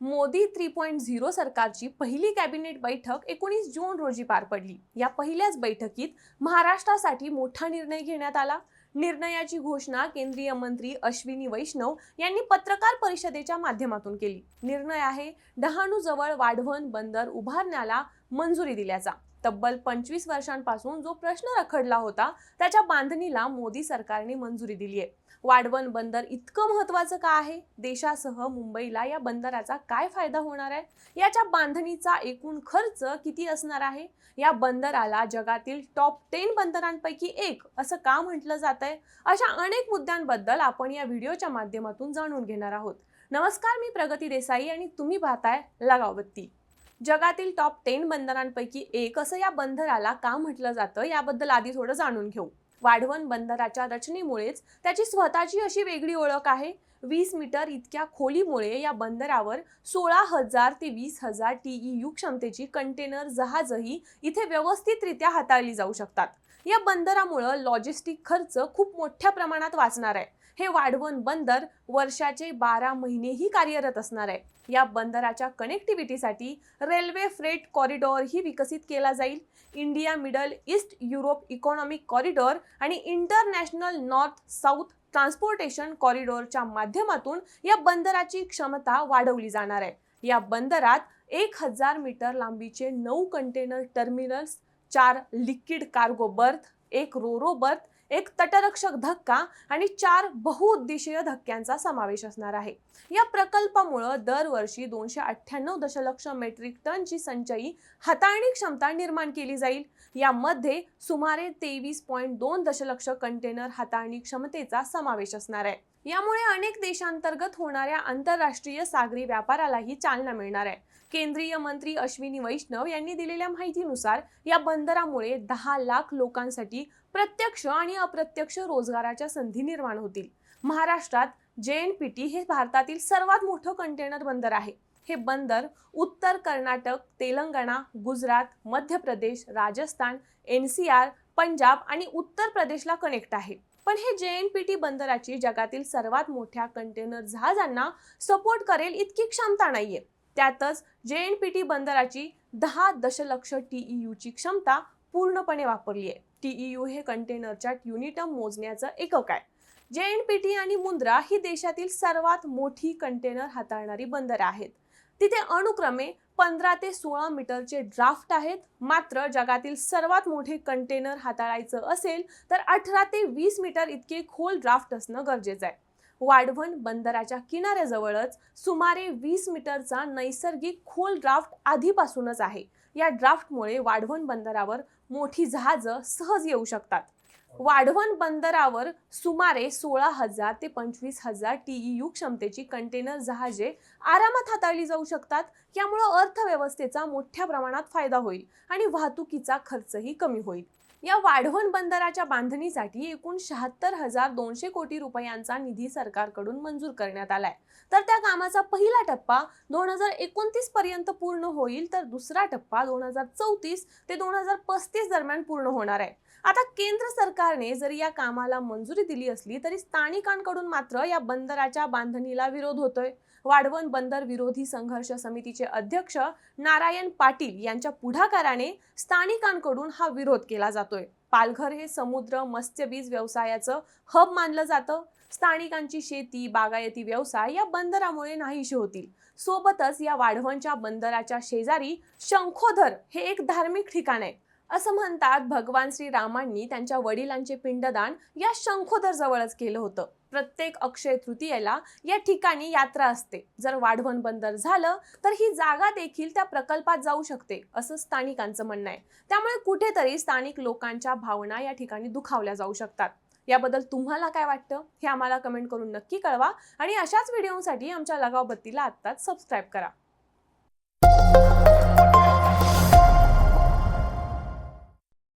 Modi three point zero सरकारची पहिली cabinet बैठक एकोणीस जून रोजी पार पडली. या पहिल्याच बैठकीत महाराष्ट्रासाठी मोठा निर्णय घेण्यात आला. निर्णयाची घोषणा केंद्रीय मंत्री अश्विनी वैष्णव यांनी पत्रकार परिषदेच्या माध्यमातून केली. निर्णय आहे डहाणूजवळ वाढवण बंदर उभारण्याला मंजुरी दिल्याचा. तब्बल पंचवीस वर्षांपासून जो प्रश्न रखडला होता त्याच्या बांधणीला मोदी सरकारने मंजुरी दिली आहे वाढवण बंदर इतकं महत्वाचं का आहे? देशासह मुंबईला या बंदराचा काय फायदा होणार आहे? याच्या बांधणीचा एकूण खर्च किती असणार आहे? या बंदराला जगातील टॉप टेन बंदरांपैकी एक असं का म्हटलं जात आहे अशा अनेक मुद्द्यांबद्दल आपण या व्हिडिओच्या माध्यमातून जाणून घेणार आहोत. नमस्कार मी प्रगती देसाई आणि तुम्ही पाहताय लगावबत्ती. जगातील टॉप टेन बंदरांपैकी एक असं या बंदराला का म्हटलं जातं याबद्दल आधी थोडं जाणून घेऊ. वाढवण बंदराच्या रचनेमुळेच त्याची स्वतःची अशी वेगळी ओळख आहे. वीस मीटर इतक्या खोलीमुळे या बंदरावर सोळा हजार ते वीस हजार टीईयू क्षमतेची कंटेनर जहाजही इथे व्यवस्थितरित्या हाताळली जाऊ शकतात. या बंदरामुळं लॉजिस्टिक खर्च खूप मोठ्या प्रमाणात वाचणार आहे. हे वाढवण बंदर वर्षाचे बारा महिनेही कार्यरत असणार आहे. या बंदराच्या कनेक्टिव्हिटीसाठी रेल्वे फ्रेट कॉरिडॉरही विकसित केला जाईल. India middle east Europe economic corridor आणि इंटरनॅशनल नॉर्थ साऊथ ट्रान्सपोर्टेशन कॉरिडॉरच्या माध्यमातून या बंदराची क्षमता वाढवली जाणार आहे. या बंदरात एक हजार मीटर लांबीचे नऊ कंटेनर टर्मिनल्स ચાર લિક્વિડ કાર્ગો બર્થ એક રોરો બર્થ एक तटरक्षक धक्का आणि चार बहुउद्देशीय धक्क्यांचा समावेश असणार आहे. या प्रकल्पामुळं दरवर्षी दोनशे अठ्ठ्याण्णव दशलक्ष मेट्रिक टनची संचयी हाताळणी क्षमता निर्माण केली जाईल. यामध्ये सुमारे तेवीस पॉईंट दोन दशलक्ष कंटेनर हाताळणी क्षमतेचा समावेश असणार आहे. यामुळे अनेक देशांतर्गत होणाऱ्या आंतरराष्ट्रीय सागरी व्यापारालाही चालना मिळणार आहे. केंद्रीय मंत्री अश्विनी वैष्णव यांनी दिलेल्या माहितीनुसार या बंदरामुळे दहा लाख लोकांसाठी प्रत्यक्ष आणि अप्रत्यक्ष रोजगाराच्या संधी निर्माण होतील. महाराष्ट्रात जे एन पी टी हे भारतातील सर्वात मोठं कंटेनर बंदर आहे. हे बंदर उत्तर Karnataka Telangana Gujarat Madhya Pradesh Rajasthan N C R Punjab आणि उत्तर प्रदेशला कनेक्ट आहे. पण हे जे एन पी टी बंदराची जगातील सर्वात मोठ्या कंटेनर जहाजांना सपोर्ट करेल इतकी क्षमता नाहीये. त्यातच जे एन पी टी बंदराची दहा दशलक्ष टी ई यूची क्षमता पूर्णपणे वापरली आहे टीईयू हे कंटेनरच्या युनिटम मोजण्याचं एकक आहे. जे एन पी टी आणि मुंद्रा ही देशातील सर्वात मोठी कंटेनर हाताळणारी बंदरं आहेत. तिथे अनुक्रमे पंधरा ते सोळा मीटरचे ड्राफ्ट आहेत. मात्र जगातील सर्वात मोठे कंटेनर हाताळायचं असेल तर अठरा ते वीस मीटर इतके खोल ड्राफ्ट असणं गरजेचं आहे. वाढवण बंदराच्या किनाऱ्याजवळच सुमारे वीस मीटरचा नैसर्गिक खोल ड्राफ्ट आधीपासूनच आहे. या ड्राफ्टमुळे वाढवण बंदरावर मोठी जहाजं सहज येऊ शकतात. वाढवण बंदरावर सुमारे सोळा हजार ते पंचवीस हजार टीईयू क्षमतेची कंटेनर जहाजे आरामात हाताळली जाऊ शकतात. यामुळं अर्थव्यवस्थेचा मोठ्या प्रमाणात फायदा होईल आणि वाहतुकीचा खर्चही कमी होईल. या वाढवण बंदराच्या बांधणीसाठी एकूण शहात्तर हजार दोनशे कोटी रुपयांचा निधी सरकारकडून मंजूर करण्यात आलाय. तर त्या कामाचा पहिला टप्पा दोन हजार एकोणतीस पर्यंत पूर्ण होईल तर दुसरा टप्पा दोन हजार चौतीस ते दोन हजार पस्तीस दरम्यान पूर्ण होणार आहे. आता केंद्र सरकारने जरी या कामाला मंजुरी दिली असली तरी स्थानिकांकडून मात्र या बंदराच्या बांधणीला विरोध होतोय. वाढवण बंदर विरोधी संघर्ष समितीचे अध्यक्ष नारायण पाटील यांच्या पुढाकाराने स्थानिकांकडून हा विरोध केला जातोय. पालघर हे समुद्र मत्स्यबीज व्यवसायाचं हब मानलं जातं. स्थानिकांची शेती बागायती व्यवसाय या बंदरामुळे नाहीशी होतील. सोबतच या वाढवणच्या बंदराच्या शेजारी शंखोधर हे एक धार्मिक ठिकाण आहे. असं म्हणतात भगवान श्री रामांनी त्यांच्या वडिलांचे पिंडदान या शंखोदर जवळच केलं होतं. प्रत्येक अक्षय तृतीयेला या ठिकाणी यात्रा असते. जर वाढवण बंदर झालं तर ही जागा देखील त्या प्रकल्पात जाऊ शकते असं स्थानिकांचं म्हणणं आहे. त्यामुळे कुठेतरी स्थानिक लोकांच्या भावना या ठिकाणी दुखावल्या जाऊ शकतात. याबद्दल तुम्हाला काय वाटतं? हे आम्हाला कमेंट करून नक्की कळवा आणि अशाच व्हिडिओसाठी आमच्या लगाव बत्तीला आत्ताच सबस्क्राईब करा.